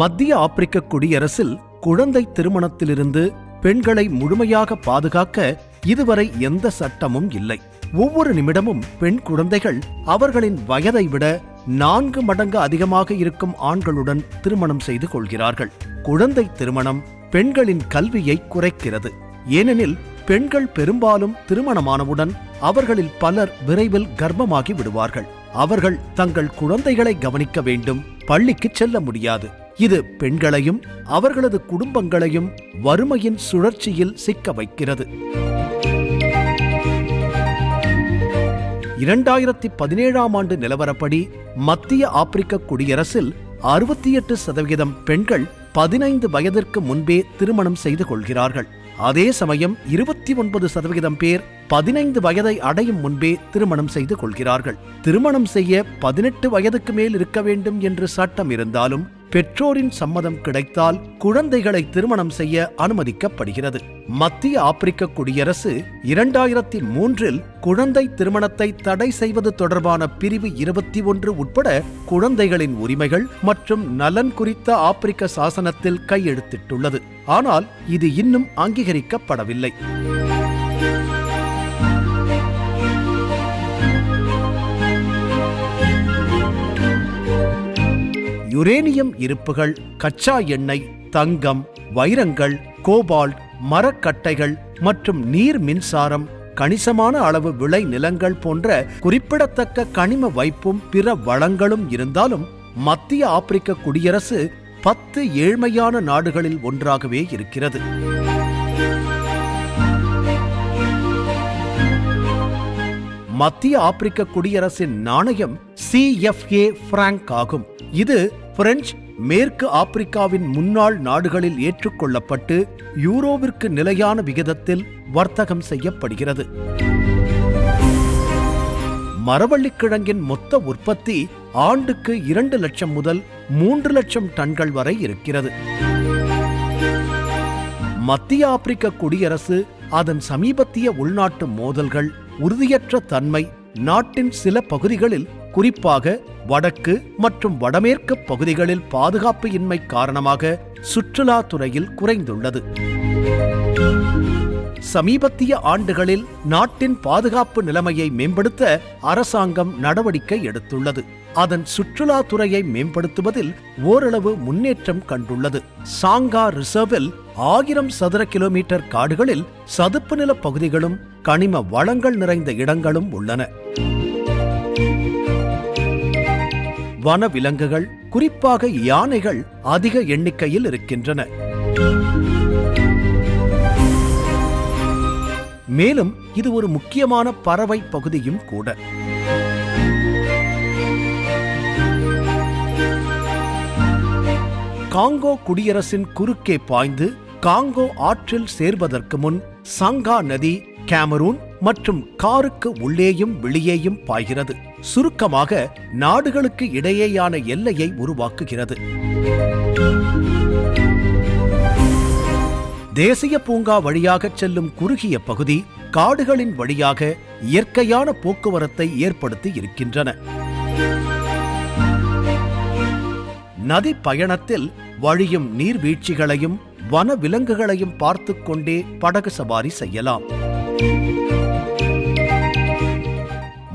மத்திய ஆப்பிரிக்க குடியரசில் குழந்தை திருமணத்திலிருந்து பெண்களை முழுமையாக பாதுகாக்க இதுவரை எந்த சட்டமும் இல்லை. ஒவ்வொரு நிமிடமும் பெண் குழந்தைகள் அவர்களின் வயதை விட நான்கு மடங்கு அதிகமாக இருக்கும் ஆண்களுடன் திருமணம் செய்து கொள்கிறார்கள். குழந்தை திருமணம் பெண்களின் கல்வியை குறைக்கிறது. ஏனெனில் பெண்கள் பெரும்பாலும் திருமணமானவுடன் அவர்களில் பலர் விரைவில் கர்ப்பமாகி விடுவார்கள். அவர்கள் தங்கள் குழந்தைகளை கவனிக்க வேண்டும் பள்ளிக்கு செல்ல முடியாது. இது பெண்களையும் அவர்களது குடும்பங்களையும் வறுமையின் சுழற்சியில் சிக்க வைக்கிறது. இரண்டாயிரத்தி பதினேழாம் ஆண்டு நிலவரப்படி மத்திய ஆப்பிரிக்க குடியரசில் அறுபத்தி எட்டு சதவிகிதம் பெண்கள் பதினைந்து வயதிற்கு முன்பே திருமணம் செய்து கொள்கிறார்கள். அதே சமயம் இருபத்தி ஒன்பது சதவிகிதம் பேர் பதினைந்து வயதை அடையும் முன்பே திருமணம் செய்து கொள்கிறார்கள். திருமணம் செய்ய பதினெட்டு வயதுக்கு மேல் இருக்க வேண்டும் என்று சட்டம் இருந்தாலும் பெற்றோரின் சம்மதம் கிடைத்தால் குழந்தைகளை திருமணம் செய்ய அனுமதிக்கப்படுகிறது. மத்திய ஆப்பிரிக்க குடியரசு இரண்டாயிரத்தி மூன்றில் குழந்தை திருமணத்தை தடை செய்வது தொடர்பான பிரிவு இருபத்தி ஒன்று உட்பட குழந்தைகளின் உரிமைகள் மற்றும் நலன் குறித்த ஆப்பிரிக்க சாசனத்தில் கையெழுத்திட்டுள்ளது. ஆனால் இது இன்னும் அங்கீகரிக்கப்படவில்லை. யுரேனியம் இருப்புகள் கச்சா எண்ணெய் தங்கம் வைரங்கள் கோபால்ட் மரக்கட்டைகள் மற்றும் நீர் மின்சாரம் கணிசமான அளவு விளை நிலங்கள் போன்ற குறிப்பிடத்தக்க கனிம வைப்பும் பிற வளங்களும் இருந்தாலும் மத்திய ஆப்பிரிக்க குடியரசு பத்து ஏழ்மையான நாடுகளில் ஒன்றாகவே இருக்கிறது. மத்திய ஆப்பிரிக்க குடியரசின் நாணயம் சிஎஃப்ஏ பிராங்க் ஆகும். இது பிரெஞ்சு மேற்கு ஆப்பிரிக்காவின் முன்னாள் நாடுகளில் ஏற்றுக்கொள்ளப்பட்டு யூரோவிற்கு நிலையான விகிதத்தில் வர்த்தகம் செய்யப்படுகிறது. மரவள்ளிக்கிழங்கின் மொத்த உற்பத்தி ஆண்டுக்கு இரண்டு லட்சம் முதல் மூன்று லட்சம் டன்கள் வரை இருக்கிறது. மத்திய ஆப்பிரிக்க குடியரசு அதன் சமீபத்திய உள்நாட்டு மோதல்கள் உறுதியற்ற தன்மை நாட்டின் சில பகுதிகளில் குறிப்பாக வடக்கு மற்றும் வடமேற்கு பகுதிகளில் பாதுகாப்பு இன்மை காரணமாக சுற்றுலா துறையில் குறைந்துள்ளது. சமீபத்திய ஆண்டுகளில் நாட்டின் பாதுகாப்பு நிலைமையை மேம்படுத்த அரசாங்கம் நடவடிக்கை எடுத்துள்ளது. அதன் சுற்றுலா துறையை மேம்படுத்துவதில் ஓரளவு முன்னேற்றம் கண்டுள்ளது. சாங்கா ரிசர்வில் ஆயிரம் சதுர கிலோமீட்டர் காடுகளில் சதுப்பு நில பகுதிகளும் கனிம வளங்கள் நிறைந்த இடங்களும் உள்ளன. வனவிலங்குகள் குறிப்பாக யானைகள் அதிக எண்ணிக்கையில் இருக்கின்றன. மேலும் இது ஒரு முக்கியமான பறவை பகுதியும் கூட. காங்கோ குடியரசின் குறுக்கே பாய்ந்து காங்கோ ஆற்றில் சேர்வதற்கு முன் சங்கா நதி கேமரூன் மற்றும் காருக்கு உள்ளேயும் வெளியேயும் பாய்கிறது. சுருக்கமாக நாடுகளுக்கு இடையேயான எல்லையை உருவாக்குகிறது. தேசிய பூங்கா வழியாக செல்லும் குறுகிய பகுதி காடுகளின் வழியாக இயற்கையான போக்குவரத்தை ஏற்படுத்தி இருக்கின்றன. நதி பயணத்தில் வழியும் நீர்வீழ்ச்சிகளையும் வன விலங்குகளையும் பார்த்து கொண்டே படகு சவாரி செய்யலாம்.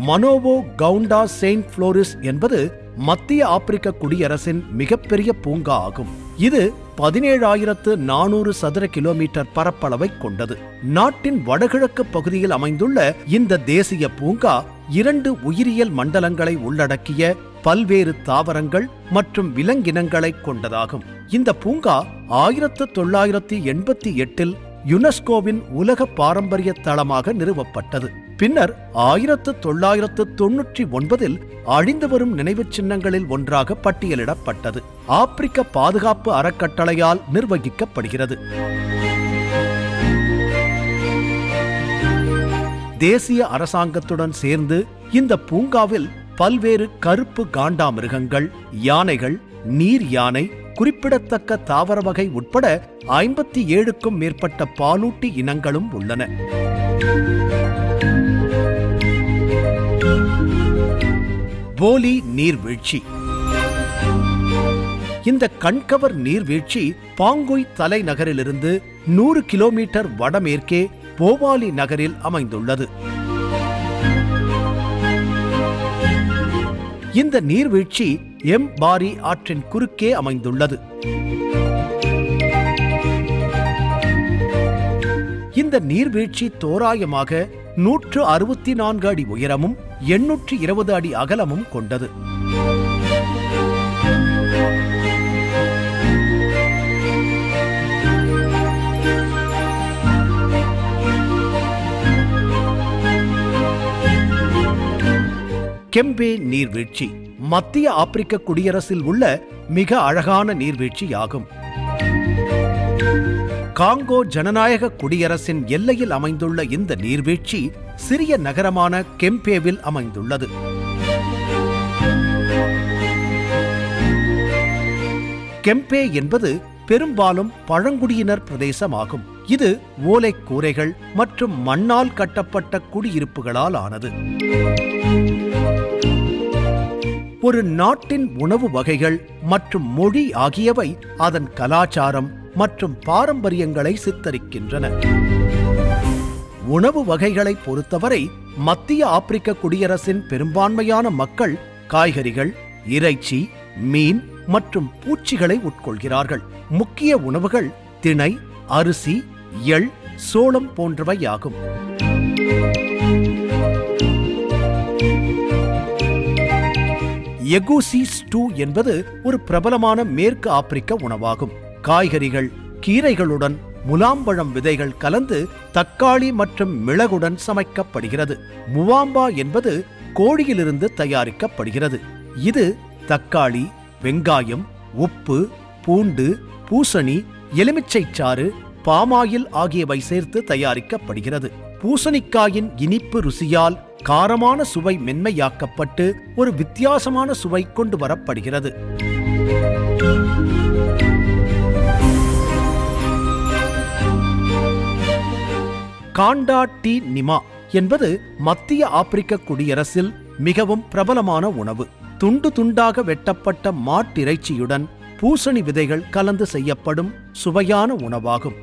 மனோவோ கவுண்டா செயின்ட் புளோரிஸ் என்பது மத்திய ஆப்பிரிக்க குடியரசின் மிகப்பெரிய பூங்கா ஆகும். இது பதினேழாயிரத்து நானூறு சதுர கிலோமீட்டர் பரப்பளவை கொண்டது. நாட்டின் வடகிழக்கு பகுதியில் அமைந்துள்ள இந்த தேசிய பூங்கா இரண்டு உயிரியல் மண்டலங்களை உள்ளடக்கிய பல்வேறு தாவரங்கள் மற்றும் விலங்கினங்களை கொண்டதாகும். இந்த பூங்கா ஆயிரத்து தொள்ளாயிரத்தி எண்பத்தி எட்டில் யுனெஸ்கோவின் உலக பாரம்பரிய தளமாக நிறுவப்பட்டது. பின்னர் ஆயிரத்து தொள்ளாயிரத்து தொன்னூற்றி ஒன்பதில் அழிந்து வரும் நினைவுச் சின்னங்களில் ஒன்றாக பட்டியலிடப்பட்டது. ஆப்பிரிக்க பாதுகாப்பு அறக்கட்டளையால் நிர்வகிக்கப்படுகிறது. தேசிய அரசாங்கத்துடன் சேர்ந்து இந்த பூங்காவில் பல்வேறு கருப்பு காண்டாமிருகங்கள் யானைகள் நீர் யானை குறிப்பிடத்தக்க தாவர வகை உட்பட ஐம்பத்தி ஏழுக்கும் மேற்பட்ட பாலூட்டி இனங்களும் உள்ளன. போலி நீர்வீழ்ச்சி. இந்த கண்கவர் நீர்வீழ்ச்சி பாங்குய் தலைநகரிலிருந்து நூறு கிலோமீட்டர் வடமேற்கே போவாலி நகரில் அமைந்துள்ளது. இந்த நீர்வீழ்ச்சி எம் பாரி ஆற்றின் குறுக்கே அமைந்துள்ளது. இந்த நீர்வீழ்ச்சி தோராயமாக நூற்று அறுபத்தி நான்கு அடி உயரமும் எண்ணூற்று இருபது அடி அகலமும் கொண்டது. கெம்பே நீர்வீழ்ச்சி. மத்திய ஆப்பிரிக்க குடியரசில் உள்ள மிக அழகான நீர்வீழ்ச்சியாகும். காங்கோ ஜனநாயக குடியரசின் எல்லையில் அமைந்துள்ள இந்த நீர்வீழ்ச்சி சிறிய நகரமான கெம்பேவில் அமைந்துள்ளது. கெம்பே என்பது பெரும்பாலும் பழங்குடியினர் பிரதேசமாகும். இது ஓலை கூரைகள் மற்றும் மண்ணால் கட்டப்பட்ட குடியிருப்புகளால் ஆனது ஒரு நாட்டின் உணவு வகைகள் மற்றும் மொழி ஆகியவை அதன் கலாச்சாரம் மற்றும் பாரம்பரியங்களை சித்தரிக்கின்றன. உணவு வகைகளை பொறுத்தவரை மத்திய ஆப்பிரிக்க குடியரசின் பெரும்பான்மையான மக்கள் காய்கறிகள் இறைச்சி மீன் மற்றும் பூச்சிகளை உட்கொள்கிறார்கள். முக்கிய உணவுகள் திணை அரிசி எள் சோளம் போன்றவையாகும். எகூசி ஸ்டூ என்பது ஒரு பிரபலமான மேற்கு ஆப்பிரிக்க உணவாகும். காய்கறிகள் கீரைகளுடன் முலாம்பழம் விதைகள் கலந்து தக்காளி மற்றும் மிளகுடன் சமைக்கப்படுகிறது. முவாம்பா என்பது கோழியிலிருந்து தயாரிக்கப்படுகிறது. இது தக்காளி வெங்காயம் உப்பு பூண்டு பூசணி எலுமிச்சை சாறு பாமாயில் ஆகியவை சேர்த்து தயாரிக்கப்படுகிறது. பூசணிக்காயின் இனிப்பு ருசியால் காரமான சுவை மென்மையாக்கப்பட்டு ஒரு வித்தியாசமான சுவை கொண்டு வரப்படுகிறது. காண்டா டி நிமா என்பது மத்திய ஆப்பிரிக்க குடியரசில் மிகவும் பிரபலமான உணவு. துண்டு துண்டாக வெட்டப்பட்ட மாட்டிறைச்சியுடன் பூசணி விதைகள் கலந்து செய்யப்படும் சுவையான உணவாகும்.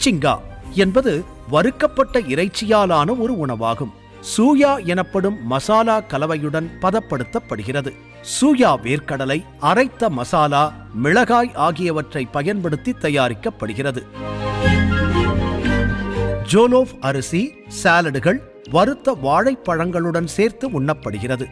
சிச்சிங்கா என்பது வறுக்கப்பட்ட இறைச்சியாலான ஒரு உணவாகும். சூயா எனப்படும் மசாலா கலவையுடன் பதப்படுத்தப்படுகிறது. சூயா வேர்க்கடலை அரைத்த மசாலா மிளகாய் ஆகியவற்றை பயன்படுத்தி தயாரிக்கப்படுகிறது. ஜோலோஃப் அரிசி சாலடுகள் வறுத்த வாழைப்பழங்களுடன் சேர்த்து உண்ணப்படுகிறது.